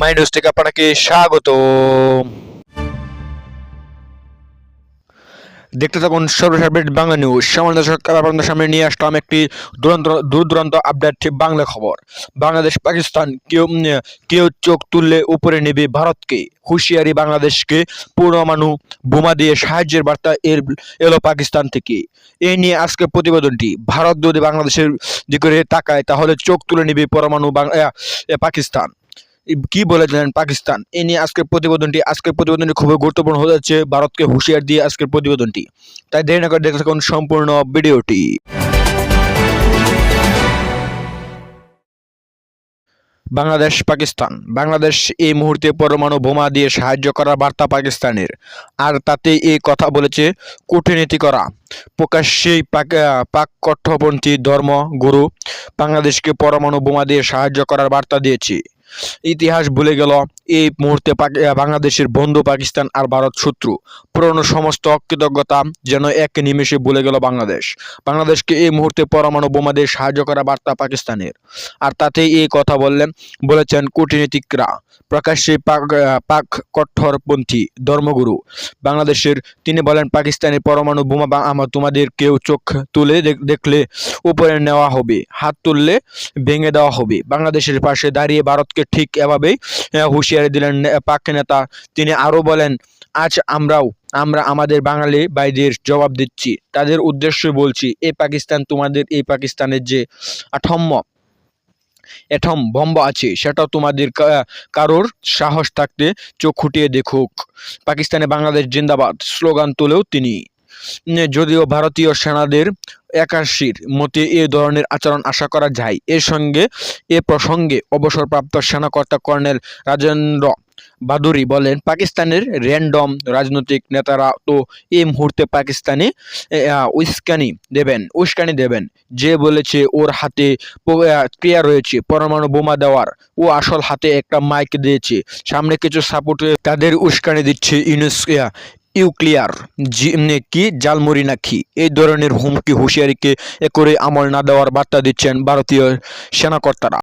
মাই থেকে আপনাকে স্বাগত দেখতে থাকুন সর্বশেষ বাংলা নিউজ সামান্য দর্শক আপনাদের সামনে নিয়ে আসলাম একটি দুরন্ত দূর দূরান্ত আপডেট বাংলা খবর। বাংলাদেশ, পাকিস্তান, কেউ কেউ চোখ তুললে উপরে নেবে ভারতকে। হুঁশিয়ারি বাংলাদেশকে পরমাণু বোমা দিয়ে সাহায্যের বার্তা এর, এলো পাকিস্তান থেকে। এই নিয়ে আজকে প্রতিবেদনটি। ভারত যদি বাংলাদেশের দিকে তাকায়, তাহলে চোখ তুলে নেবে পরমাণু পাকিস্তান। কি বলেছিলেন পাকিস্তান। এ নিয়ে আজকের প্রতিবেদনটি আজকের প্রতিবেদনটি খুবই গুরুত্বপূর্ণ হয়ে যাচ্ছে। ভারতকে হুঁশিয়ার দিয়ে আজকের প্রতিবেদনটি। তাই দেরি না করে দেখতে থাকুন সম্পূর্ণ ভিডিওটি। বাংলাদেশ, পাকিস্তান। বাংলাদেশ এই মুহূর্তে পরমাণু বোমা দিয়ে সাহায্য করার বার্তা পাকিস্তানের। আর তাতে এই কথা বলেছে, কূটনীতি করা। প্রকাশ্যেই পাক কঠ্ঠপন্থী ধর্ম গুরু বাংলাদেশকে পরমাণু বোমা দিয়ে সাহায্য করার বার্তা দিয়েছে। ইতিহাস ভুলে গেল। এই মুহূর্তে বাংলাদেশের বন্ধু পাকিস্তান আর ভারত শত্রু। পুরনো সমস্ত কৃতজ্ঞতা যেন এক নিমেষে ভুলে গেল বাংলাদেশ। বাংলাদেশকে এই মুহূর্তে পরমাণু বোমা দিয়ে সাহায্য করা বার্তা পাকিস্তানের। আর তাতেই এই কথা বললেন বলেছেন কূটনীতিকরা। প্রকাশ্যে পাক পাক কঠোরপন্থী ধর্মগুরু। বাংলাদেশের তিনি বলেন পাকিস্তানের পরমাণু বোমা আমার তোমাদের কেউ চোখ তুলে দেখলে উপরে নেওয়া হবে হাত তুললে ভেঙে দেওয়া হবে। বাংলাদেশের পাশে দাঁড়িয়ে ভারতকে ঠিক এভাবেই আহ, হুঁশিয়ারি দিলেন পাক নেতা। তিনি আরও বলেন, আজ আমরাও, আমরা আমাদের বাঙালি ভাইদের জবাব দিচ্ছি। তাদের উদ্দেশ্য বলছি এই পাকিস্তান তোমাদের, এই পাকিস্তানের যে আঠম্য এঠম বম্ব আছে, সেটাও তোমাদের কারোর সাহস থাকতে চোখ খুঁটিয়ে দেখুক। পাকিস্তানে বাংলাদেশ জিন্দাবাদ, স্লোগান তুলেও তিনি। যদিও ভারতীয় সেনাদের একাশির মতে এ ধরনের আচরণ আশা করা যায়। এর সঙ্গে এ প্রসঙ্গে অবসরপ্রাপ্ত সেনাকর্তা কর্নেল রাজেন্দ্র বাদুরি বলেন পাকিস্তানের র্যান্ডম রাজনৈতিক নেতারা তো এই মুহূর্তে পাকিস্তানে উস্কানি দেবেন উস্কানি দেবেন। যে বলেছে ওর হাতে ক্রিয়া রয়েছে পরমাণু বোমা দেওয়ার। ও আসল হাতে একটা মাইক দিয়েছে। সামনে কিছু সাপোর্ট তাদের উস্কানি দিচ্ছে ইউনেস আহ, ইউক্লিয়ার কি জালমুরি নাকি এই ধরনের হুমকি হুঁশিয়ারিকে একরে করে আমল না দেওয়ার বার্তা দিচ্ছেন ভারতীয় সেনাকর্তারা।